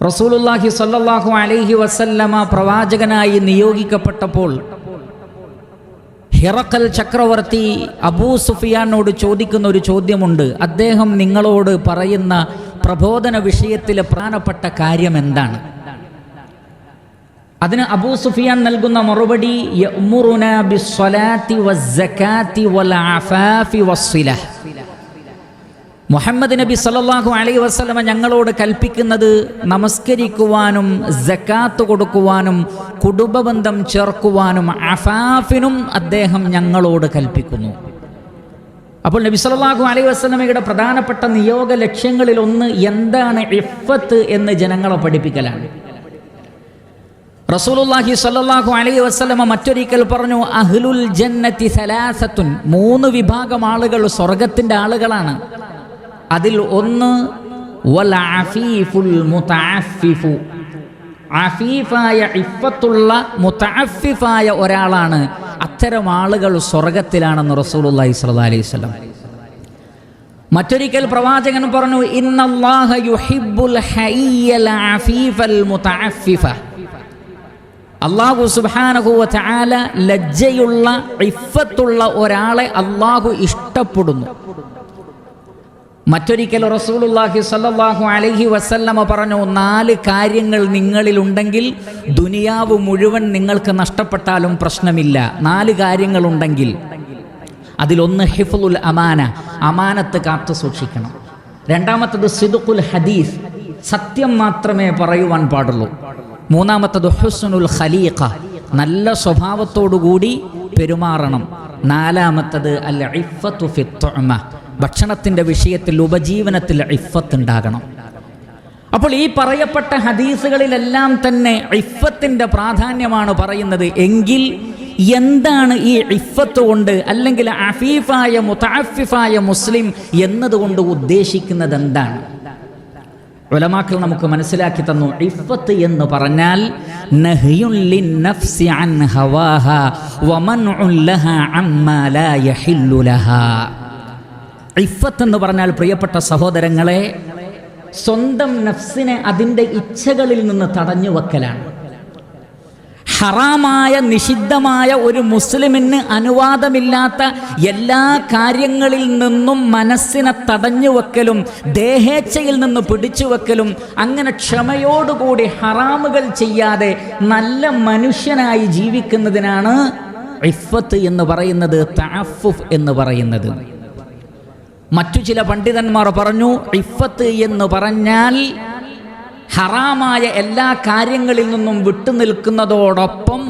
റസൂലുല്ലാഹി സ്വല്ലല്ലാഹു അലൈഹി വസല്ലമ പ്രവാചകനായി നിയോഗിക്കപ്പെട്ടപ്പോൾ ഹിറക്കൽ ചക്രവർത്തി അബൂ സുഫിയാനോട് ചോദിക്കുന്ന ഒരു ചോദ്യമുണ്ട്. അദ്ദേഹം നിങ്ങളോട് പറയുന്ന പ്രബോധന വിഷയത്തിലെ പ്രധാനപ്പെട്ട കാര്യം എന്താണ്? അതിന് അബൂ സുഫിയാൻ നൽകുന്ന മറുപടി യഅ്മുറുന ബിസ്സലാത്തി വസ്സകാത്തി വൽ ആഫാഫി വസ്സിലഹ്. മുഹമ്മദ് നബി സല്ലല്ലാഹു അലൈഹി വസല്ലമ ഞങ്ങളോട് കൽപ്പിക്കുന്നത് നമസ്കരിക്കുവാനും ജക്കാത്ത് കൊടുക്കുവാനും കുടുംബബന്ധം ചേർക്കുവാനും അഫാഫിനും അദ്ദേഹം ഞങ്ങളോട് കൽപ്പിക്കുന്നു. അപ്പോൾ നബി സല്ലല്ലാഹു അലൈഹി വസല്ലമയുടെ പ്രധാനപ്പെട്ട നിയോഗ ലക്ഷ്യങ്ങളിൽ ഒന്ന് എന്താണ് ഇഫത്ത് എന്ന് ജനങ്ങളെ പഠിപ്പിക്കലാണ്. റസൂലുല്ലാഹി സല്ലാഹു അലൈഹി വസല്ലമ മറ്റൊരിക്കൽ പറഞ്ഞു അഹ്ലുൽ ജന്നത്തി സലാസത്തുൻ. മൂന്ന് വിഭാഗം ആളുകൾ സ്വർഗത്തിന്റെ ആളുകളാണ്. അതിൽ ഒന്ന് ഇഫത്തുള്ള ഒരാളാണ് അത്തരം ആളുകൾ സ്വർഗത്തിലാണെന്ന് റസൂലുള്ളാഹി സ്വല്ലല്ലാഹു അലൈഹി വസല്ലം. മറ്റൊരിക്കൽ പ്രവാചകൻ പറഞ്ഞു അള്ളാഹു സുബാനഹുവ ചാല ലജ്ജയുള്ള ഇഫത്തുള്ള ഒരാളെ അള്ളാഹു ഇഷ്ടപ്പെടുന്നു. മറ്റൊരിക്കൽ റസൂലുള്ളാഹി സ്വല്ലല്ലാഹു അലഹി വസല്ലമ പറഞ്ഞു നാല് കാര്യങ്ങൾ നിങ്ങളിൽ ഉണ്ടെങ്കിൽ ദുനിയാവ് മുഴുവൻ നിങ്ങൾക്ക് നഷ്ടപ്പെട്ടാലും പ്രശ്നമില്ല. നാല് കാര്യങ്ങളുണ്ടെങ്കിൽ. അതിലൊന്ന് ഹിഫുൽ അമാന അമാനത്ത് കാത്തു സൂക്ഷിക്കണം. രണ്ടാമത്തത് സിദുഖുൽ ഹദീസ് സത്യം മാത്രമേ പറയുവാൻ പാടുള്ളൂ. മൂന്നാമത്തത് ഹുസ്നുൽ ഖലീഖ നല്ല സ്വഭാവത്തോടുകൂടി പെരുമാറണം. നാലാമത്തത് അൽ ഇഫത്തു ഫിത്തുഅമ ഭക്ഷണത്തിന്റെ വിഷയത്തിൽ ഉപജീവനത്തിൽ ഇഫത്ത് ഉണ്ടാകണം അപ്പോൾ ഈ പറയപ്പെട്ട ഹദീസുകളിലെല്ലാം തന്നെ ഇഫത്തിന്റെ പ്രാധാന്യമാണ് പറയുന്നത്. എങ്കിൽ എന്താണ് ഈ ഇഫത്ത് കൊണ്ട് അല്ലെങ്കിൽ അഫീഫായ മുതാഫിഫായ മുസ്ലിം എന്നതുകൊണ്ട് ഉദ്ദേശിക്കുന്നത് എന്താണ്? ഉലമാക്കൾ നമുക്ക് മനസ്സിലാക്കി തന്നു. ഇഫത്ത് എന്ന് പറഞ്ഞാൽ നഫ്സി അൻ ലാ യഹില്ലു ലഹാ. ഇഫത്ത് എന്ന് പറഞ്ഞാൽ പ്രിയപ്പെട്ട സഹോദരങ്ങളെ സ്വന്തം നഫ്സിനെ അതിന്റെ ഇച്ഛകളിൽ നിന്ന് തടഞ്ഞു വെക്കലാണ്. ഹറാമായ നിഷിദ്ധമായ ഒരു മുസ്ലിമിന് അനുവാദമില്ലാത്ത എല്ലാ കാര്യങ്ങളിൽ നിന്നും മനസ്സിനെ തടഞ്ഞു വെക്കലും ദേഹേച്ഛയിൽ നിന്ന് പിടിച്ചു വെക്കലും അങ്ങനെ ക്ഷമയോടുകൂടി ഹറാമുകൾ ചെയ്യാതെ നല്ല മനുഷ്യനായി ജീവിക്കുന്നതിനാണ് ഇഫത്ത് എന്ന് പറയുന്നത് താഫുഫ് എന്ന് പറയുന്നത്. മറ്റു ചില പണ്ഡിതന്മാർ പറഞ്ഞു ഇഫത്ത് എന്ന് പറഞ്ഞാൽ ഹറാമായ എല്ലാ കാര്യങ്ങളിൽ നിന്നും വിട്ടുനിൽക്കുന്നതോടൊപ്പം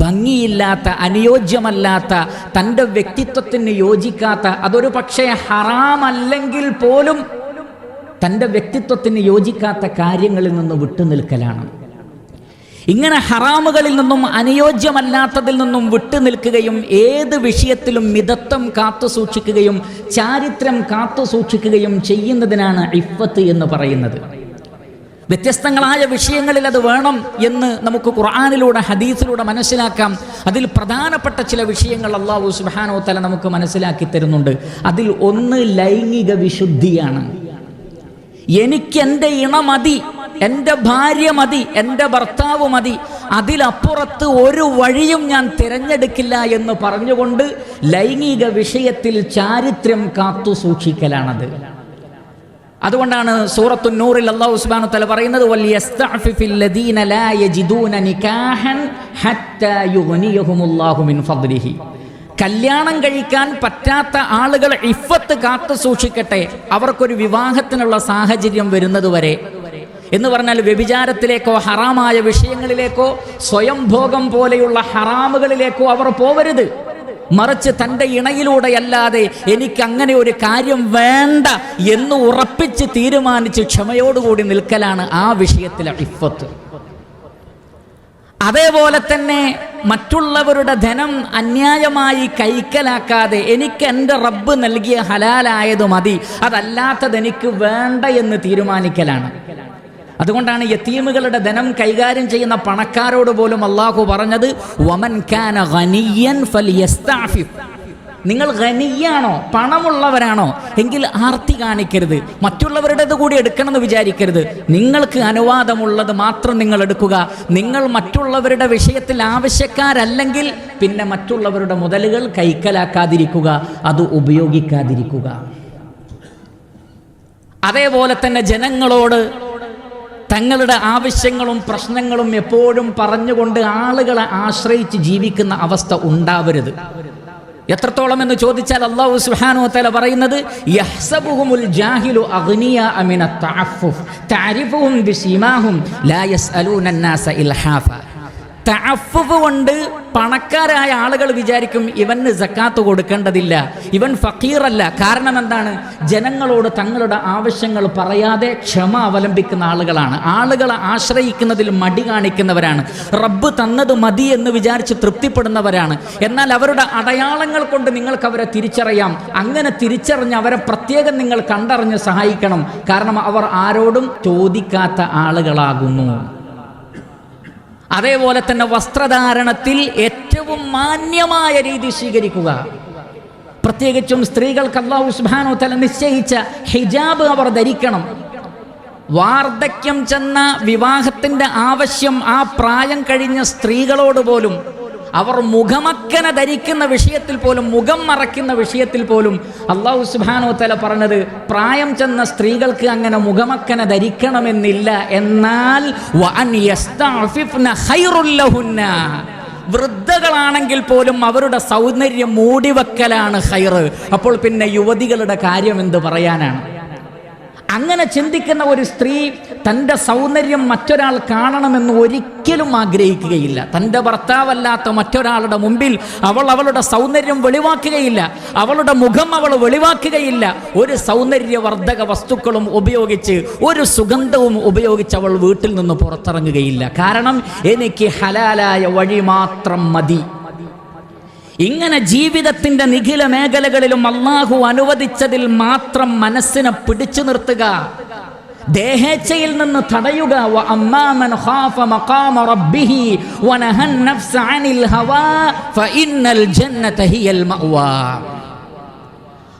ഭംഗിയില്ലാത്ത അനുയോജ്യമല്ലാത്ത തന്റെ വ്യക്തിത്വത്തിന് യോജിക്കാത്ത അതൊരു പക്ഷേ ഹറാമല്ലെങ്കിൽ പോലും തന്റെ വ്യക്തിത്വത്തിന് യോജിക്കാത്ത കാര്യങ്ങളിൽ നിന്ന് വിട്ടുനിൽക്കലാണ് ഇങ്ങനെ ഹറാമുകളിൽ നിന്നും അനുയോജ്യമല്ലാത്തതിൽ നിന്നും വിട്ടുനിൽക്കുകയും ഏത് വിഷയത്തിലും മിതത്വം കാത്തു സൂക്ഷിക്കുകയും ചാരിത്രം കാത്തു സൂക്ഷിക്കുകയും ചെയ്യുന്നതിനാണ് ഇഫത്ത് എന്ന് പറയുന്നത്. വ്യത്യസ്തങ്ങളായ വിഷയങ്ങളിൽ അത് വേണം എന്ന് നമുക്ക് ഖുർആാനിലൂടെ ഹദീസിലൂടെ മനസ്സിലാക്കാം. അതിൽ പ്രധാനപ്പെട്ട ചില വിഷയങ്ങൾ അള്ളാഹു സുബാനോ തല നമുക്ക് മനസ്സിലാക്കി തരുന്നുണ്ട്. അതിൽ ഒന്ന് ലൈംഗിക വിശുദ്ധിയാണ്. എനിക്ക് ഇണമതി ഇണ മതി എന്റെ ഭാര്യ മതി എന്റെ ഭർത്താവ് മതി അതിലപ്പുറത്ത് ഒരു വഴിയും ഞാൻ തിരഞ്ഞെടുക്കില്ല എന്ന് പറഞ്ഞുകൊണ്ട് ലൈംഗിക വിഷയത്തിൽ ചാരിത്രം കാത്തു സൂക്ഷിക്കലാണത്. അതുകൊണ്ടാണ് സൂറത്തു നൂറിൽ അള്ളാഹു സുബ്ഹാനഹു തല പറയുന്നത് കല്യാണം കഴിക്കാൻ പറ്റാത്ത ആളുകൾ ഇഫത്ത് കാത്തു സൂക്ഷിക്കട്ടെ അവർക്കൊരു വിവാഹത്തിനുള്ള സാഹചര്യം വരുന്നത് വരെ എന്ന് പറഞ്ഞാൽ വ്യഭിചാരത്തിലേക്കോ ഹറാമായ വിഷയങ്ങളിലേക്കോ സ്വയംഭോഗം പോലെയുള്ള ഹറാമുകളിലേക്കോ അവർ പോവരുത്. മറിച്ച് തന്റെ ഇണയിലൂടെയല്ലാതെ എനിക്ക് അങ്ങനെ ഒരു കാര്യം വേണ്ട എന്ന് ഉറപ്പിച്ച് തീരുമാനിച്ച് ക്ഷമയോടുകൂടി നിൽക്കലാണ് ആ വിഷയത്തിലെ ഇഫത്ത് അതേപോലെ തന്നെ മറ്റുള്ളവരുടെ ധനം അന്യായമായി കൈക്കലാക്കാതെ എനിക്ക് എന്റെ റബ്ബ് നൽകിയ ഹലാലായത് മതി അതല്ലാത്തത് എനിക്ക് വേണ്ട എന്ന് തീരുമാനിക്കലാണ്. അതുകൊണ്ടാണ് യത്തീമുകളുടെ ധനം കൈകാര്യം ചെയ്യുന്ന പണക്കാരോട് പോലും അള്ളാഹു പറഞ്ഞത് വമൻ കാന ഖനിയൻ ഫൽയസ്തഅഫിഫ് നിങ്ങൾ ഖനിയാണോ പണമുള്ളവരാണോ? എങ്കിൽ ആർത്തി കാണിക്കരുത്. മറ്റുള്ളവരുടേത് കൂടി എടുക്കണമെന്ന് വിചാരിക്കരുത്. നിങ്ങൾക്ക് അനുവാദമുള്ളത് മാത്രം നിങ്ങൾ എടുക്കുക. നിങ്ങൾ മറ്റുള്ളവരുടെ വിഷയത്തിൽ ആവശ്യക്കാരല്ലെങ്കിൽ പിന്നെ മറ്റുള്ളവരുടെ മുതലുകൾ കൈക്കലാക്കാതിരിക്കുക. അത് ഉപയോഗിക്കാതിരിക്കുക. അതേപോലെ തന്നെ ജനങ്ങളോട് തങ്ങളുടെ ആവശ്യങ്ങളും പ്രശ്നങ്ങളും എപ്പോഴും പറഞ്ഞുകൊണ്ട് ആളുകളെ ആശ്രയിച്ച് ജീവിക്കുന്ന അവസ്ഥ ഉണ്ടാവരുത്. എത്രത്തോളം എന്ന് ചോദിച്ചാൽ അള്ളാഹു സുബ്ഹാനഹു തല പറയുന്നത് യഹ്സബുഹുമുൽ ലാ തഅഫുഫ് കൊണ്ട് പണക്കാരായ ആളുകൾ വിചാരിക്കും ഇവന് സക്കാത്ത് കൊടുക്കേണ്ടതില്ല. ഇവൻ ഫക്കീറല്ല കാരണം എന്താണ്? ജനങ്ങളോട് തങ്ങളുടെ ആവശ്യങ്ങൾ പറയാതെ ക്ഷമ അവലംബിക്കുന്ന ആളുകളാണ്. ആളുകളെ ആശ്രയിക്കുന്നതിൽ മടി കാണിക്കുന്നവരാണ്. റബ്ബ് തന്നത് മതി എന്ന് വിചാരിച്ച് തൃപ്തിപ്പെടുന്നവരാണ്. എന്നാൽ അവരുടെ അടയാളങ്ങൾ കൊണ്ട് നിങ്ങൾക്ക് അവരെ തിരിച്ചറിയാം. അങ്ങനെ തിരിച്ചറിഞ്ഞ് അവരെ പ്രത്യേകം നിങ്ങൾ കണ്ടറിഞ്ഞ് സഹായിക്കണം. കാരണം അവർ ആരോടും ചോദിക്കാത്ത ആളുകളാകുന്നു. അതേപോലെ തന്നെ വസ്ത്രധാരണത്തിൽ ഏറ്റവും മാന്യമായ രീതി സ്വീകരിക്കുക. പ്രത്യേകിച്ചും സ്ത്രീകൾക്ക് അള്ളാഹു സുബ്ഹാനഹു തല നിശ്ചയിച്ച ഹിജാബ് അവർ ധരിക്കണം. വാർദ്ധക്യം ചെന്ന വിവാഹത്തിന്റെ ആവശ്യം ആ പ്രായം കഴിഞ്ഞ സ്ത്രീകളോട് പോലും അവർ മുഖമക്കന ധരിക്കുന്ന വിഷയത്തിൽ പോലും മുഖം മറയ്ക്കുന്ന വിഷയത്തിൽ പോലും അള്ളാഹു സുബാനോ തല പറഞ്ഞത് പ്രായം ചെന്ന സ്ത്രീകൾക്ക് അങ്ങനെ മുഖമക്കന ധരിക്കണമെന്നില്ല. എന്നാൽ. വൃദ്ധകളാണെങ്കിൽ പോലും അവരുടെ സൗന്ദര്യം മൂടിവെക്കലാണ് ഹൈറ് അപ്പോൾ പിന്നെ യുവതികളുടെ കാര്യം എന്ത് പറയാനാണ്? അങ്ങനെ ചിന്തിക്കുന്ന ഒരു സ്ത്രീ തന്റെ സൗന്ദര്യം മറ്റൊരാൾ കാണണമെന്ന് ഒരിക്കലും ആഗ്രഹിക്കുകയില്ല. തന്റെ ഭർത്താവല്ലാത്ത മറ്റൊരാളുടെ മുമ്പിൽ അവൾ അവളുടെ സൗന്ദര്യം വെളിവാക്കുകയില്ല. അവളുടെ മുഖം അവൾ വെളിവാക്കുകയില്ല. ഒരു സൗന്ദര്യവർദ്ധക വസ്തുക്കളും ഉപയോഗിച്ച് ഒരു സുഗന്ധവും ഉപയോഗിച്ച് അവൾ വീട്ടിൽ നിന്ന് പുറത്തിറങ്ങുകയില്ല. കാരണം എനിക്ക് ഹലാലായ വഴി മാത്രം മതി. ഇങ്ങനെ ജീവിതത്തിന്റെ നിഖില മേഖലകളിലും അള്ളാഹു അനുവദിച്ചതിൽ മാത്രം മനസ്സിനെ പിടിച്ചു നിർത്തുക. ദേഹേച്ഛയിൽ നിന്ന് തടയുക.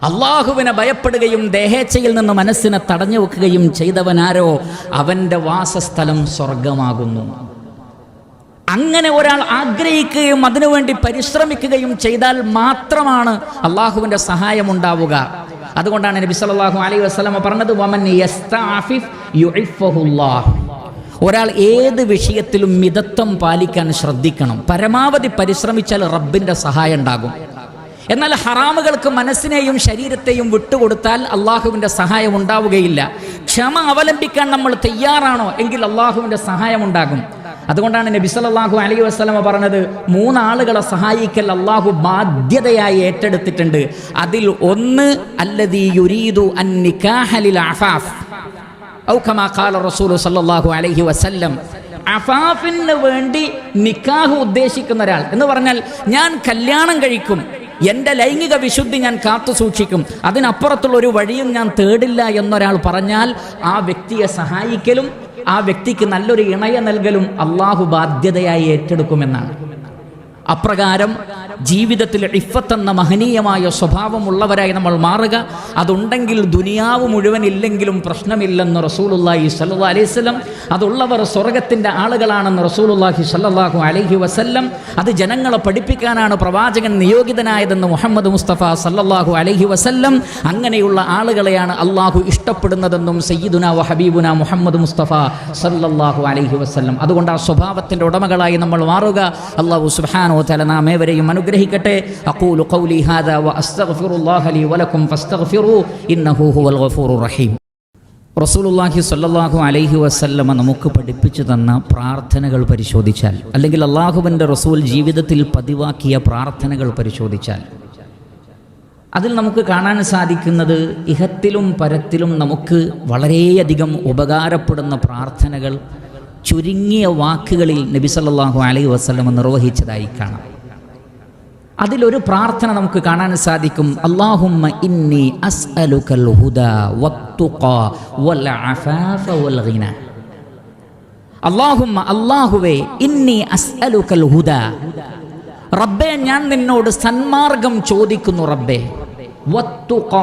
അള്ളാഹുവിനെ ഭയപ്പെടുകയും ദേഹേച്ഛയിൽ നിന്ന് മനസ്സിനെ തടഞ്ഞു വെക്കുകയും ചെയ്തവനാരോ? അവന്റെ വാസസ്ഥലം സ്വർഗമാകുന്നു അങ്ങനെ ഒരാൾ ആഗ്രഹിക്കുകയും അതിനുവേണ്ടി പരിശ്രമിക്കുകയും ചെയ്താൽ മാത്രമാണ് അള്ളാഹുവിന്റെ സഹായം ഉണ്ടാവുക. അതുകൊണ്ടാണ് നബി സല്ലല്ലാഹു അലൈഹി വസല്ലമ പറഞ്ഞത് വമൻ ഒരാൾ ഏത് വിഷയത്തിലും മിതത്വം പാലിക്കാൻ ശ്രദ്ധിക്കണം. പരമാവധി പരിശ്രമിച്ചാൽ റബ്ബിന്റെ സഹായം ഉണ്ടാകും. എന്നാൽ ഹറാമുകൾക്ക് മനസ്സിനെയും ശരീരത്തെയും വിട്ടുകൊടുത്താൽ അള്ളാഹുവിന്റെ സഹായം ഉണ്ടാവുകയില്ല. ക്ഷമ അവലംബിക്കാൻ നമ്മൾ തയ്യാറാണോ? എങ്കിൽ അള്ളാഹുവിന്റെ സഹായം ഉണ്ടാകും. അതുകൊണ്ടാണ് നബി സല്ലല്ലാഹു അലൈഹി വസ്ലമ പറഞ്ഞത് മൂന്നാളുകളെ സഹായിക്കൽ അള്ളാഹു ബാധ്യതയായി ഏറ്റെടുത്തിട്ടുണ്ട്. അതിൽ ഒന്ന് അല്ലദീ യുരീദു അൻ അഫാഫ്. അലൈഹി വസല്ലം. വേണ്ടി നിക്കാഹ് ഉദ്ദേശിക്കുന്ന ഒരാൾ. എന്ന് പറഞ്ഞാൽ ഞാൻ കല്യാണം കഴിക്കും എന്റെ ലൈംഗിക വിശുദ്ധി ഞാൻ കാത്തു സൂക്ഷിക്കും അതിനപ്പുറത്തുള്ള ഒരു വഴിയും ഞാൻ തേടില്ല എന്നൊരാൾ പറഞ്ഞാൽ ആ വ്യക്തിയെ സഹായിക്കലും ആ വ്യക്തിക്ക് നല്ലൊരു ഇണയ നൽകലും അള്ളാഹു ബാധ്യതയായി ഏറ്റെടുക്കുമെന്നാണ്. അപ്രകാരം ജീവിതത്തിൽ ഇഫത്ത് എന്ന മഹനീയമായ സ്വഭാവമുള്ളവരായി നമ്മൾ മാറുക. അതുണ്ടെങ്കിൽ ദുനിയാവ് മുഴുവൻ ഇല്ലെങ്കിലും പ്രശ്നമില്ലെന്ന് റസൂലുല്ലാഹി സല്ലാ അലൈവല്ലം അതുള്ളവർ സ്വർഗത്തിന്റെ ആളുകളാണെന്ന് റസൂലുല്ലാഹി സല്ലാഹു അലൈഹി വസല്ലം അത് ജനങ്ങളെ പഠിപ്പിക്കാനാണ് പ്രവാചകൻ നിയോഗിതനായതെന്ന് മുഹമ്മദ് മുസ്തഫ സല്ലാഹു അലൈഹി വസല്ലം അങ്ങനെയുള്ള ആളുകളെയാണ് അള്ളാഹു ഇഷ്ടപ്പെടുന്നതെന്നും സയ്യിദുന വ ഹബീബുന മുഹമ്മദ് മുസ്തഫ സല്ലാഹു അലൈഹി വസല്ലം. അതുകൊണ്ട് ആ സ്വഭാവത്തിന്റെ ഉടമകളായി നമ്മൾ മാറുക. അള്ളാഹു വതആല നാം ഏവരെയും അനുഗ്രഹിക്കട്ടെ. അഖൂലു കൗലി ഹാദാ വ അസ്തഗ്ഫിറുല്ലാഹ ലി ഫസ്തഗ്ഫിറു ഇന്നഹു ഹുവൽ ഗഫൂറുർ റഹീം. റസൂലുള്ളാഹി സ്വല്ലല്ലാഹു അലൈഹി വസല്ലമ നമുക്ക് പഠിപ്പിച്ചു തന്ന പ്രാർത്ഥനകൾ പരിശോധിച്ചാൽ അല്ലെങ്കിൽ അള്ളാഹുവിന്റെ റസൂൽ ജീവിതത്തിൽ പതിവാക്കിയ പ്രാർത്ഥനകൾ പരിശോധിച്ചാൽ അതിൽ നമുക്ക് കാണാൻ സാധിക്കുന്നത് ഇഹത്തിലും പരത്തിലും നമുക്ക് വളരെയധികം ഉപകാരപ്പെടുന്ന പ്രാർത്ഥനകൾ ചുരുങ്ങിയ വാക്കുകളിൽ നബി സല്ലാഹു അലൈഹി വസ്ലമ നിർവഹിച്ചതായി കാണാം. അതിലൊരു പ്രാർത്ഥന നമുക്ക് കാണാൻ സാധിക്കും. അല്ലാഹുമ്മ ഇന്നി അസ്അലുകൽ ഹുദ വത്തുഖ വൽ അഫാഫ വൽ ഗിന. അല്ലാഹുമ്മ അല്ലാഹുവേ ഇന്നി അസ്അലുകൽ ഹുദ. റബ്ബേ ഞാൻ നിന്നോട് സന്മാർഗം ചോദിക്കുന്നു റബ്ബെ. വത്തുഖ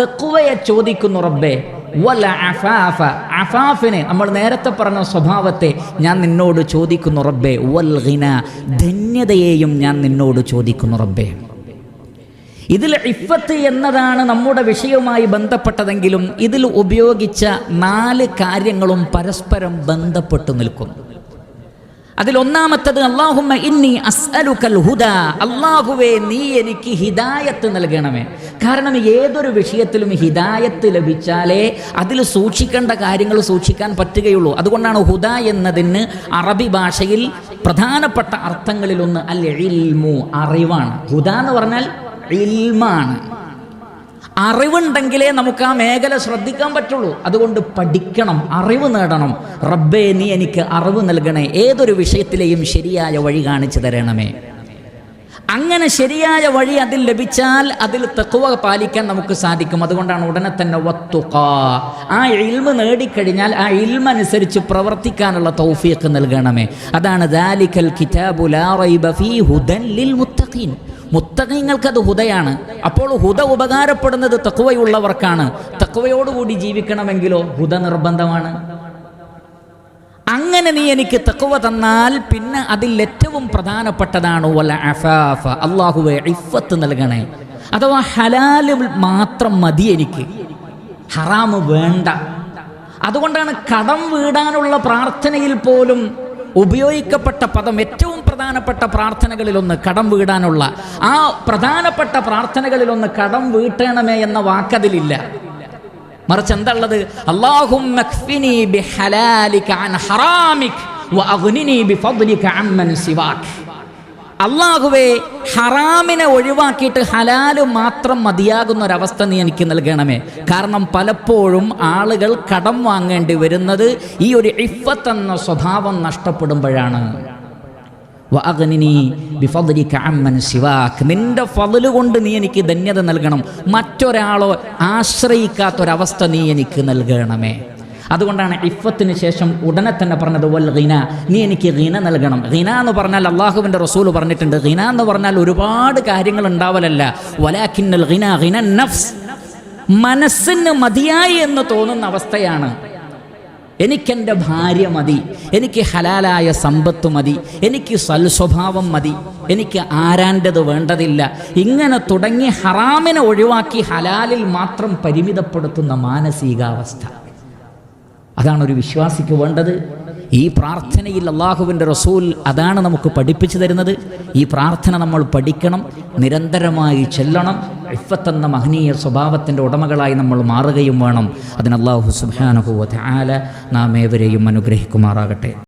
തഖ്വയെ ചോദിക്കുന്നു റബ്ബെ. വല അഫാഫ. അഫാഫിനെ നമ്മൾ നേരത്തെ പറഞ്ഞ സ്വഭാവത്തെ ഞാൻ നിന്നോട് ചോദിക്കുന്നു റബ്ബേ. വൽ ഗിന. ധന്യതയെയും ഞാൻ നിന്നോട് ചോദിക്കുന്നു റബ്ബേ. ഇതിൽ ഇഫത്ത് എന്നതാണ് നമ്മുടെ വിഷയവുമായി ബന്ധപ്പെട്ടതെങ്കിലും ഇതിൽ ഉപയോഗിച്ച നാല് കാര്യങ്ങളും പരസ്പരം ബന്ധപ്പെട്ടു നിൽക്കുന്നു അതിൽ ഒന്നാമത്തത് അള്ളാഹുമ്മ ഇന്നി അസ്അലുക്കൽ ഹുദാ. അള്ളാഹുവേ നീ എനിക്ക് ഹിദായത്ത് നൽകണമേ. കാരണം ഏതൊരു വിഷയത്തിലും ഹിദായത്ത് ലഭിച്ചാലേ അതിൽ സൂക്ഷിക്കേണ്ട കാര്യങ്ങൾ സൂക്ഷിക്കാൻ പറ്റുകയുള്ളൂ. അതുകൊണ്ടാണ് ഹുദ എന്നതിന് അറബി ഭാഷയിൽ പ്രധാനപ്പെട്ട അർത്ഥങ്ങളിലൊന്ന് അൽ ഇൽമു അറിവാണ്. ഹുദ എന്ന് പറഞ്ഞാൽ ഇൽമാണ്. അറിവുണ്ടെങ്കിലേ നമുക്ക് ആ മേഖല ശ്രദ്ധിക്കാൻ പറ്റുള്ളൂ. അതുകൊണ്ട് പഠിക്കണം അറിവ് നേടണം. റബ്ബേ നീ എനിക്ക് അറിവ് നൽകണേ. ഏതൊരു വിഷയത്തിലെയും ശരിയായ വഴി കാണിച്ചു തരണമേ. അങ്ങനെ ശരിയായ വഴി അതിൽ ലഭിച്ചാൽ അതിൽ തെക്കുവ പാലിക്കാൻ നമുക്ക് സാധിക്കും. അതുകൊണ്ടാണ് ഉടനെ തന്നെ വത്തുക ആ ഇൽമ നേടിക്കഴിഞ്ഞാൽ ആ ഇൽമ അനുസരിച്ച് പ്രവർത്തിക്കാനുള്ള തൗഫീഖ് നൽകണമേ. അതാണ് ദാലിക്കൽ മുത്തഖീൻ. അത് ഹുദയാണ്. അപ്പോൾ ഹുദ ഉപകാരപ്പെടുന്നത് തക്കുവയുള്ളവർക്കാണ് തക്കുവയോടുകൂടി ജീവിക്കണമെങ്കിലോ ഹുദ നിർബന്ധമാണ്. അങ്ങനെ നീ എനിക്ക് തക്കുവ തന്നാൽ പിന്നെ അതിൽ ഏറ്റവും പ്രധാനപ്പെട്ടതാണ് അഫാഫ. അള്ളാഹുവെ ഇഫത്ത് നൽകണേ. അഥവാ ഹലാൽ മാത്രം മതി എനിക്ക്. ഹറാമ് വേണ്ട. അതുകൊണ്ടാണ് കടം വീടാനുള്ള പ്രാർത്ഥനയിൽ പോലും ഉപയോഗിക്കപ്പെട്ട പദം ഏറ്റവും പ്രധാനപ്പെട്ട പ്രാർത്ഥനകളിലൊന്ന് കടം വീടാനുള്ള. ആ പ്രധാനപ്പെട്ട പ്രാർത്ഥനകളിലൊന്ന് കടം വീട്ടണമേ എന്ന വാക്കതിലില്ല. മറിച്ച് എന്താ അള്ളാഹുവേ ഹറാമിനെ ഒഴിവാക്കിയിട്ട് ഹലാൽ മാത്രം മതിയാകുന്ന ഒരവസ്ഥ നീ എനിക്ക് നൽകണമേ. കാരണം പലപ്പോഴും ആളുകൾ കടം വാങ്ങേണ്ടി വരുന്നത് ഈ ഒരു ഇഫത്ത് എന്ന സ്വഭാവം നഷ്ടപ്പെടുമ്പോഴാണ്. നിന്റെ ഫതിൽ കൊണ്ട് നീ എനിക്ക് ധന്യത നൽകണം. മറ്റൊരാളോ ആശ്രയിക്കാത്തൊരവസ്ഥ നീ എനിക്ക് നൽകണമേ. അതുകൊണ്ടാണ് ഇഫത്തിന് ശേഷം ഉടനെ തന്നെ പറഞ്ഞത് വൽ ഗിന. നീ എനിക്ക് ഗിന നൽകണം. ഗിന എന്ന് പറഞ്ഞാൽ അള്ളാഹുവിന്റെ റസൂൽ പറഞ്ഞിട്ടുണ്ട്. ഗിന എന്ന് പറഞ്ഞാൽ ഒരുപാട് കാര്യങ്ങൾ ഉണ്ടാവലല്ല. വലാഖിന്നൽ ഗിന ഗിന നഫ്സ്. മനസ്സിന് മതിയായി എന്ന് തോന്നുന്ന അവസ്ഥയാണ്. എനിക്കെന്റെ ഭാര്യ മതി. എനിക്ക് ഹലാലായ സമ്പത്ത് മതി. എനിക്ക് സൽസ്വഭാവം മതി. എനിക്ക് ആരാന്റെത് വേണ്ടതില്ല. ഇങ്ങനെ തുടങ്ങി ഹറാമിനെ ഒഴിവാക്കി ഹലാലിൽ മാത്രം പരിമിതപ്പെടുത്തുന്ന മാനസികാവസ്ഥ. അതാണ് ഒരു വിശ്വാസിക്ക് വേണ്ടത്. ഈ പ്രാർത്ഥനയിൽ അള്ളാഹുവിന്റെ റസൂൽ അതാണ് നമുക്ക് പഠിപ്പിച്ചു തരുന്നത്. ഈ പ്രാർത്ഥന നമ്മൾ പഠിക്കണം നിരന്തരമായി ചെല്ലണം ഇഫത്തെന്ന മഹനീയ സ്വഭാവത്തിന്റെ ഉടമകളായി നമ്മൾ മാറുകയും വേണം. അതിന് അള്ളാഹു സുബാനുഭൂവത്തെ ആല നാം ഏവരെയും അനുഗ്രഹിക്കുമാറാകട്ടെ.